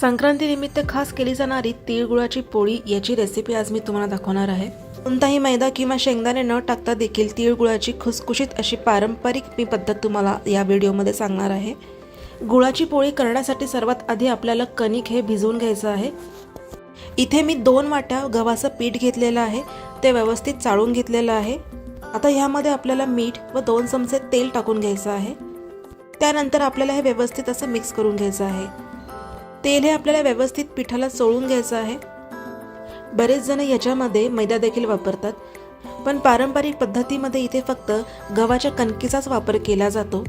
संक्रांतीनिमित्त खास केली जाणारी तिळगुळाची पोळी याची रेसिपी आज मी तुम्हाला दाखवणार आहे. कोणताही मैदा किंवा शेंगदाणे न टाकता देखील तिळगुळाची खुसखुशीत अशी पारंपरिक मी पद्धत तुम्हाला या व्हिडिओमध्ये सांगणार आहे. गुळाची पोळी करण्यासाठी सर्वात आधी आपल्याला कणिक हे भिजवून घ्यायचं आहे. इथे मी दोन वाट्या गव्हाचं पीठ घेतलेलं आहे ते व्यवस्थित चाळून घेतलेलं आहे. आता ह्यामध्ये आपल्याला मीठ व दोन चमचे तेल टाकून घ्यायचं आहे. त्यानंतर आपल्याला हे व्यवस्थित असं मिक्स करून घ्यायचं आहे. तेल हे आपल्याला व्यवस्थित पिठाला चोळून घ्यायचं आहे. बरेच जण याच्यामध्ये मैदा देखील वापरतात पण पारंपरिक पद्धतीमध्ये इथे फक्त गव्हाच्या कणकीचाच वापर केला जातो.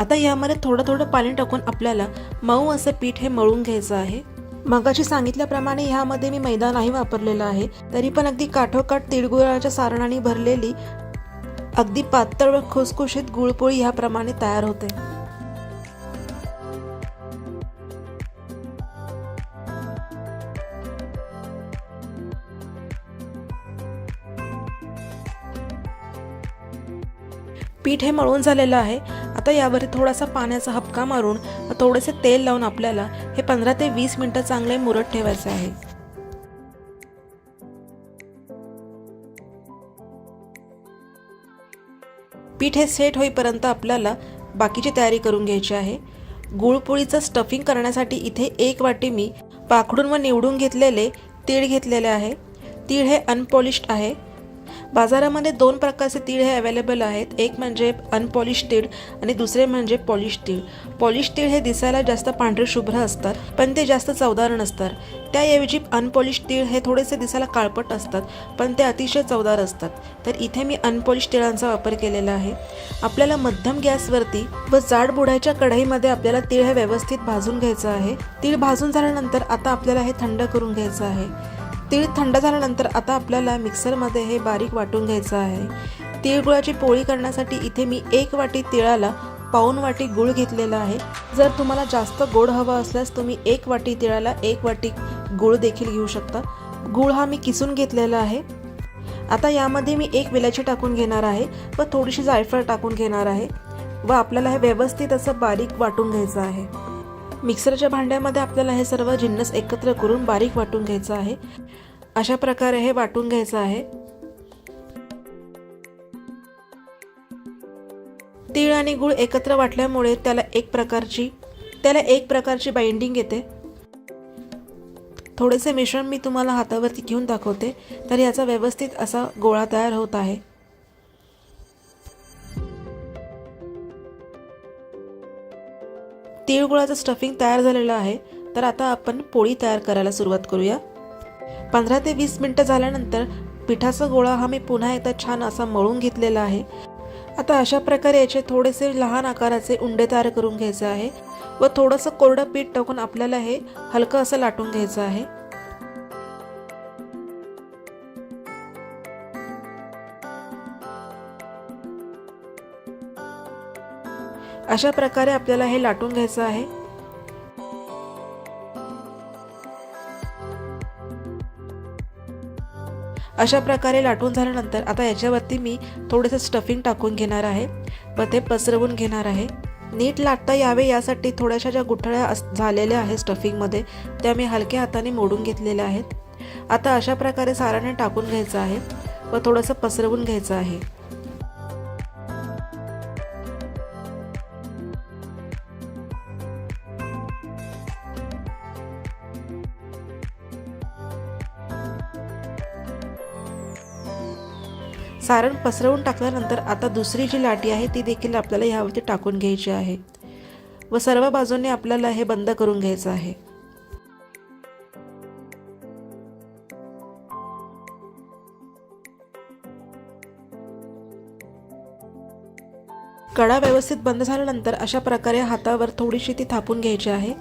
आता यामध्ये थोडं थोडं पाणी टाकून आपल्याला मऊ असं पीठ हे मळून घ्यायचं आहे. मगाशी सांगितल्याप्रमाणे ह्यामध्ये मी मैदा नाही वापरलेला आहे तरी पण अगदी काठोकाठ तिळगुळाच्या सारणाने भरलेली अगदी पातळ व खुसखुशीत गुळपोळी ह्याप्रमाणे तयार होते. पीठ हे मळून झालेलं आहे. आता यावर थोडासा पाण्याचा हपका मारून थोडेसे तेल लावून आपल्याला हे पंधरा ते वीस मिनटं चांगले मुरत ठेवायचे आहे. पीठ हे सेट होईपर्यंत आपल्याला बाकीची तयारी करून घ्यायची आहे. गुळपोळीचं स्टफिंग करण्यासाठी इथे एक वाटी मी पाखडून व निवडून घेतलेले तीळ घेतलेले आहे. तीळ हे अनपॉलिश्ड आहे. बाजारामध्ये दोन प्रकारचे तीळ हे अवेलेबल आहेत. एक म्हणजे अनपॉलिश तीळ आणि दुसरे म्हणजे पॉलिश तीळ. पॉलिश तीळ हे दिसायला जास्त पांढरे शुभ्र असतात पण ते जास्त चवदार नसतात. त्याऐवजी अनपॉलिश तीळ हे थोडेसे दिसायला काळपट असतात पण ते अतिशय चवदार असतात. तर इथे मी अनपॉलिश तिळांचा वापर केलेला आहे. आपल्याला मध्यम गॅसवरती व जाड बुडाच्या कढईमध्ये आपल्याला तीळ हे व्यवस्थित भाजून घ्यायचं आहे. तीळ भाजून झाल्यानंतर आता आपल्याला हे थंड करून घ्यायचं आहे. तीळ थंड झाल्यानंतर आता आपल्याला मिक्सरमध्ये हे बारीक वाटून घ्यायचं आहे. तिळगुळाची पोळी करण्यासाठी इथे मी एक वाटी तिळाला पाऊन वाटी गूळ घेतलेला आहे. जर तुम्हाला जास्त गोड हवं असल्यास तुम्ही एक वाटी तिळाला एक वाटी गूळ देखील घेऊ शकता. गूळ हा मी किसून घेतलेला आहे. आता यामध्ये मी एक विलायची टाकून घेणार आहे व थोडीशी जायफळ टाकून घेणार आहे व आपल्याला हे व्यवस्थित असं बारीक वाटून घ्यायचं आहे. मिक्सरच्या भांड्यामध्ये आपल्याला हे सर्व जिन्नस एकत्र करून बारीक वाटून घ्यायचं आहे. अशा प्रकारे हे वाटून घ्यायचं आहे. तीळ आणि गुळ एकत्र वाटल्यामुळे त्याला एक प्रकारची त्याला एक प्रकारची बाइंडिंग येते. थोडेसे मिश्रण मी तुम्हाला हातावरती घेऊन दाखवते तर याचा व्यवस्थित असा गोळा तयार होत आहे. तिळगुळाचं स्टफिंग तयार झालेलं आहे. तर आता आपण पोळी तयार करायला सुरुवात करूया. पंधरा ते वीस मिनटं झाल्यानंतर पिठाचा गोळा हा मी पुन्हा एकदा छान असा मळून घेतलेला आहे. आता अशा प्रकारे याचे थोडेसे लहान आकाराचे उंडे तयार करून घ्यायचे आहे. व थोडंसं कोरडं पीठ टाकून आपल्याला हे हलकं असं लाटून घ्यायचं आहे. अशा प्रकारे आपल्याला हे लाटून घ्यायचं आहे. अशा प्रकारे लाटून झाल्यानंतर आता याच्यावरती मी थोडंसं स्टफिंग टाकून घेणार आहे. व ते पसरवून घेणार आहे. नीट लाटता यावे यासाठी थोड्याशा ज्या गुठळ्या अस झालेल्या आहेत स्टफिंगमध्ये त्या मी हलक्या हाताने मोडून घेतलेल्या आहेत. आता अशा प्रकारे साराने टाकून घ्यायचं आहे. व थोडंसं पसरवून घ्यायचं आहे. सारण पसरवून टाकल्यानंतर आता दुसरी जी लाटी आहे ती देखील आपल्याला ह्यावरती टाकून घ्यायची आहे. व सर्व बाजूने आपल्याला हे बंद करून घ्यायचं आहे. कडा व्यवस्थित बंद झाल्यानंतर अशा प्रकारे हातावर थोडीशी ती थापून घ्यायची आहे.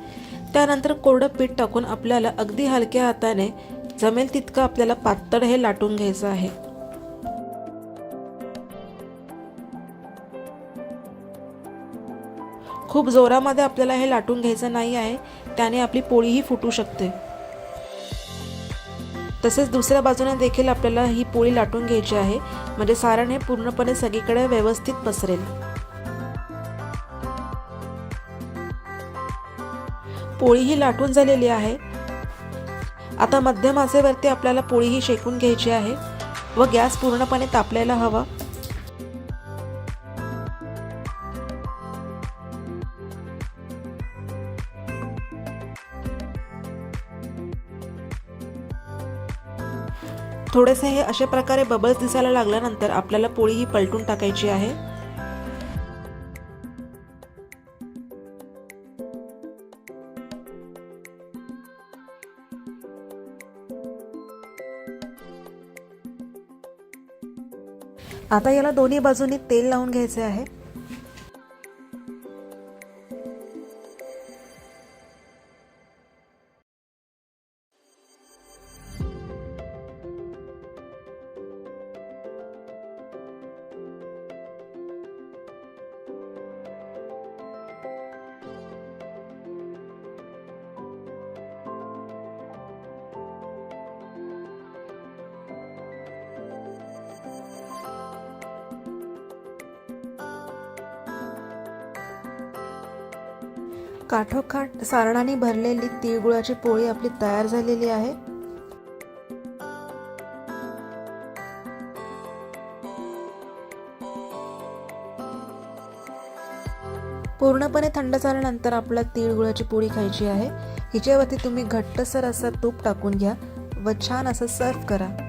त्यानंतर कोरडं पीठ टाकून आपल्याला अगदी हलक्या हाताने जमेल तितकं आपल्याला पातळ हे लाटून घ्यायचं आहे. खूप जोरामध्ये आपल्याला हे लाटून घ्यायचं नाही आहे. त्याने आपली पोळीही फुटू शकते. तसेच दुसऱ्या बाजूने देखील आपल्याला ही पोळी लाटून घ्यायची आहे. म्हणजे सारण हे पूर्णपणे सगळीकडे व्यवस्थित पसरेल. पोळी ही लाटून झालेली आहे. आता मध्यम आचेवरती आपल्याला पोळी ही शेकून घ्यायची आहे व गॅस पूर्णपणे तापलेला हवा. थोडेसे हे अशा प्रकारे बबल्स दिसायला लागल्यानंतर आपल्याला पोळी ही पलटून टाकायची आहे. आता याला दोन्ही बाजूनी तेल लावून घ्यायचे आहे. काठोकाठ सारणाने भरलेली तिळगुळाची पोळी आपली तयार झालेली आहे. पूर्णपणे थंड झाल्यानंतर आपल्या तिळगुळाची पोळी खायची आहे. हिच्यावरती तुम्ही घट्टसर असं तूप टाकून घ्या व छान असं सर्व करा.